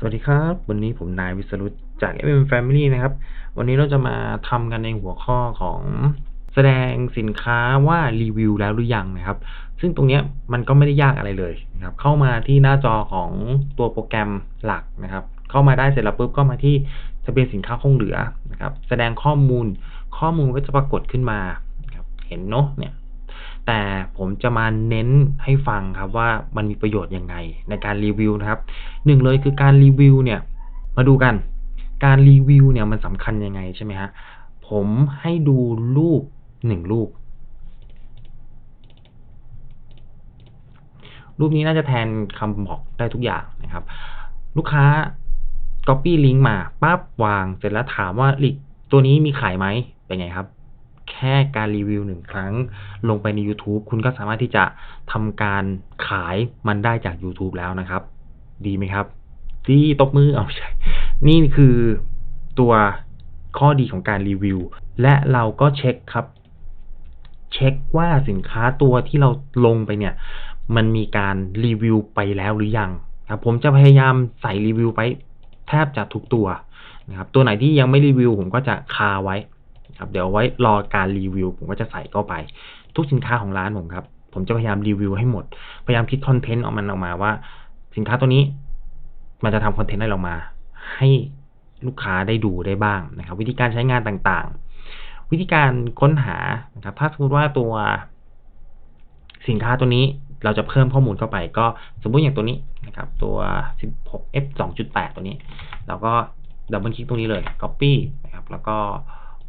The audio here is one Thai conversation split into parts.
สวัสดีครับ วันนี้ผมนายวิสรุตจาก MM Family นะครับ วันนี้เราจะมาทำกันในหัวข้อของแสดงสินค้าว่ารีวิวแล้วหรือยังนะครับ ซึ่งตรงนี้มันก็ไม่ได้ยากอะไรเลยนะครับ เข้ามาที่หน้าจอของตัวโปรแกรมหลักนะครับ เข้ามาได้เสร็จแล้วปุ๊บก็มาที่ทะเบียนสินค้าคงเหลือนะครับ แสดงข้อมูลข้อมูลก็จะปรากฏขึ้นมาครับเห็นเนาะเนี่ย แต่ผมจะมาเน้นให้ฟังครับว่ามันมีประโยชน์ยังไงในการรีวิวนะครับหนึ่งเลยคือการรีวิวเนี่ยมาดูกัน การรีวิวเนี่ยมันสำคัญยังไงใช่ไหมฮะผมให้ดูรูปหนึ่งรูป รูปนี้น่าจะแทนคำบอกได้ทุกอย่างนะครับ ลูกค้า Copy ลิงก์มาปั๊บวางเสร็จแล้วถามว่าลิกตัวนี้มีขายไหมเป็นไงครับ แค่การรีวิวหนึ่งครั้ง ลงไปใน YouTube คุณก็สามารถที่จะทำการขายมันได้จาก YouTube แล้วนะครับ ดีไหมครับที่ตบมือเอาใช่นี่คือตัวข้อดีของการรีวิว และเราก็เช็คครับ เช็คว่าสินค้าตัวที่เราลงไปเนี่ย มันมีการรีวิวไปแล้วหรือยังครับผมจะพยายามใส่รีวิวไปแทบจะทุกตัวนะครับตัวไหนที่ยังไม่รีวิวผมก็จะคาไว้ ครับเดี๋ยวไว้รอการรีวิวผมก็จะใส่เข้าไป ทุกสินค้าของร้านผมครับ ผมจะพยายามรีวิวให้หมด พยายามคิดคอนเทนต์ออกมันออกมาว่า สินค้าตัวนี้มันจะทำคอนเทนต์อะไรออกมา ให้ลูกค้าได้ดูได้บ้างนะครับ วิธีการใช้งานต่างๆ วิธีการค้นหานะครับ ถ้าสมมติว่าตัวสินค้าตัวนี้เราจะเพิ่มข้อมูลเข้าไปก็สมมุติอย่างตัวนี้นะครับ ตัว 16f 2.8 ตัวนี้ เราก็ดับเบิลคลิกตรงนี้เลย copy นะครับ แล้วก็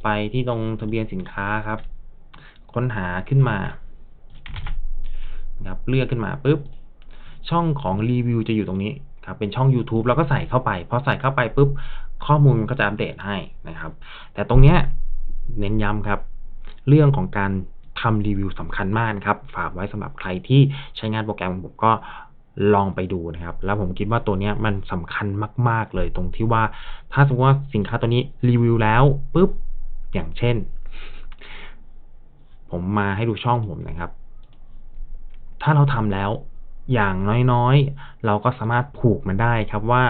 ไปที่ตรงทะเบียนสินค้าครับ ค้นหาขึ้นมาครับเลือกขึ้นมาปุ๊บ ช่องของรีวิวจะอยู่ตรงนี้ครับเป็นช่อง YouTube แล้วก็ใส่เข้าไปพอใส่เข้าไปปุ๊บ ข้อมูลมันก็จะอัปเดตให้นะครับ แต่ตรงเนี้ยเน้นย้ำครับ เรื่องของการทำรีวิวสำคัญมากครับ ฝากไว้สำหรับใครที่ใช้งานโปรแกรมผมก็ลองไปดูนะครับ แล้วผมคิดว่าตัวเนี้ยมันสำคัญมาก ๆ เลยตรงที่ว่าถ้าสมมติว่าสินค้าตัวนี้รีวิวแล้วปุ๊บ อย่างเช่น ผมมาให้ดูช่องผมนะครับ ถ้าเราทำแล้วอย่างน้อยๆ เราก็สามารถผูกมันได้ครับว่า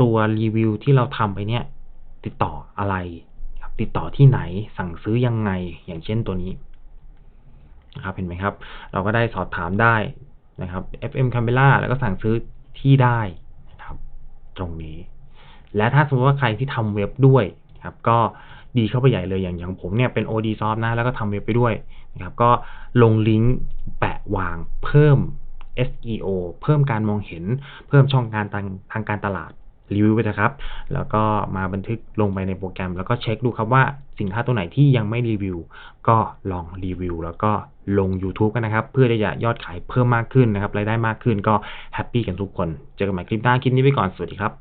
ตัวรีวิวที่เราทำไปเนี่ย ติดต่ออะไรครับติดต่อที่ไหนสั่งซื้อยังไงอย่างเช่นตัวนี้นะครับเห็นไหมครับ เราก็ได้สอบถามได้นะครับ FM Camera แล้วก็สั่งซื้อที่ได้นะครับ ตรงนี้ และถ้าสมมติว่าใครที่ทำเว็บด้วยครับ ก็ ดีเข้าไปใหญ่เลยอย่างอย่างผมเนี่ยเป็น OD Soft นะแล้วก็ทำเว็บไปด้วยนะครับก็ลงลิงก์แปะวางเพิ่ม SEO เพิ่มการมองเห็น เพิ่มช่องการทางทางการตลาดรีวิวไปนะครับ แล้วก็มาบันทึกลงไปในโปรแกรม แล้วก็เช็คดูครับว่าสินค้าตัวไหนที่ยังไม่รีวิว ก็ลองรีวิว แล้วก็ลง YouTube กันนะครับ เพื่อที่จะยอดขายเพิ่มมากขึ้นนะครับรายได้มากขึ้นก็แฮปปี้กันทุกคน เจอกันใหม่คลิปหน้าคลิปนี้ไปก่อน สวัสดีครับ